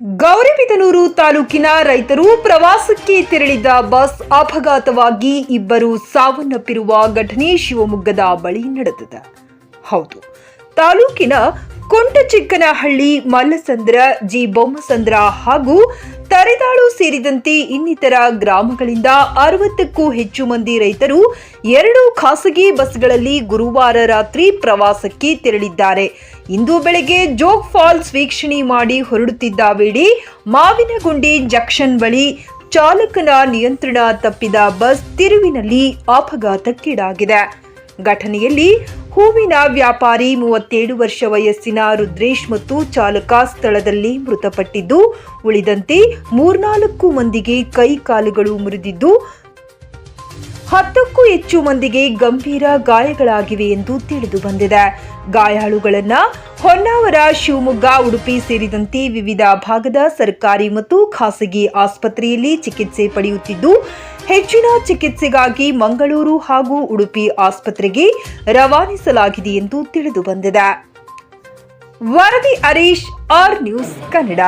ಗೌರಿಬಿದನೂರು ತಾಲೂಕಿನ ರೈತರು ಪ್ರವಾಸಕ್ಕೆ ತೆರಳಿದ್ದ ಬಸ್ ಅಪಘಾತವಾಗಿ ಇಬ್ಬರು ಸಾವನ್ನಪ್ಪಿರುವ ಘಟನೆ ಶಿವಮೊಗ್ಗದ ಬಳಿ ನಡೆದಿದೆ. ಹೌದು, ತಾಲೂಕಿನ ಕೊಂಟಚಿಕ್ಕನಹಳ್ಳಿ ಮಲ್ಲಸಂದ್ರ, ಜಿ. ಬೊಮ್ಮಸಂದ್ರ ಹಾಗೂ ತರೆದಾಳು ಸೇರಿದಂತೆ ಇನ್ನಿತರ ಗ್ರಾಮಗಳಿಂದ ಅರವತ್ತಕ್ಕೂ ಹೆಚ್ಚು ಮಂದಿ ರೈತರು ಎರಡು ಖಾಸಗಿ ಬಸ್ಗಳಲ್ಲಿ ಗುರುವಾರ ರಾತ್ರಿ ಪ್ರವಾಸಕ್ಕೆ ತೆರಳಿದ್ದಾರೆ. ಇಂದು ಬೆಳಗ್ಗೆ ಜೋಗ್ ಫಾಲ್ಸ್ ವೀಕ್ಷಣೆ ಮಾಡಿ ಹೊರಡುತ್ತಿದ್ದ ವೇಳೆ ಮಾವಿನಗುಂಡಿ ಜಂಕ್ಷನ್ ಬಳಿ ಚಾಲಕನ ನಿಯಂತ್ರಣ ತಪ್ಪಿದ ಬಸ್ ತಿರುವಿನಲ್ಲಿ ಅಪಘಾತಕ್ಕೀಡಾಗಿದೆ. ಘಟನೆಯಲ್ಲಿ ಹೂವಿನ ವ್ಯಾಪಾರಿ ಮೂವತ್ತೇಳು ವರ್ಷ ವಯಸ್ಸಿನ ರುದ್ರೇಶ್ ಮತ್ತು ಚಾಲಕ ಸ್ಥಳದಲ್ಲಿ ಮೃತಪಟ್ಟಿದ್ದು, ಉಳಿದಂತೆ ಮೂರ್ನಾಲ್ಕು ಮಂದಿಗೆ ಕೈ ಕಾಲುಗಳು ಮುರಿದಿದ್ದು, ಹತ್ತಕ್ಕೂ ಹೆಚ್ಚು ಮಂದಿಗೆ ಗಂಭೀರ ಗಾಯಗಳಾಗಿವೆ ಎಂದು ತಿಳಿದು ಬಂದಿದೆ. ಗಾಯಾಳುಗಳನ್ನು ಹೊನ್ನಾವರ, ಶಿವಮೊಗ್ಗ, ಉಡುಪಿ ಸೇರಿದಂತೆ ವಿವಿಧ ಭಾಗದ ಸರ್ಕಾರಿ ಮತ್ತು ಖಾಸಗಿ ಆಸ್ಪತ್ರೆಯಲ್ಲಿ ಚಿಕಿತ್ಸೆ ಪಡೆಯುತ್ತಿದ್ದು ಹೆಚ್ಚಿನ ಚಿಕಿತ್ಸೆಗಾಗಿ ಮಂಗಳೂರು ಹಾಗೂ ಉಡುಪಿ ಆಸ್ಪತ್ರೆಗೆ ರವಾನಿಸಲಾಗಿದೆ ಎಂದು ತಿಳಿದು ಬಂದಿದೆ. ವರದಿ ಹರೀಶ್, ಆರ್ ನ್ಯೂಸ್ ಕನ್ನಡ.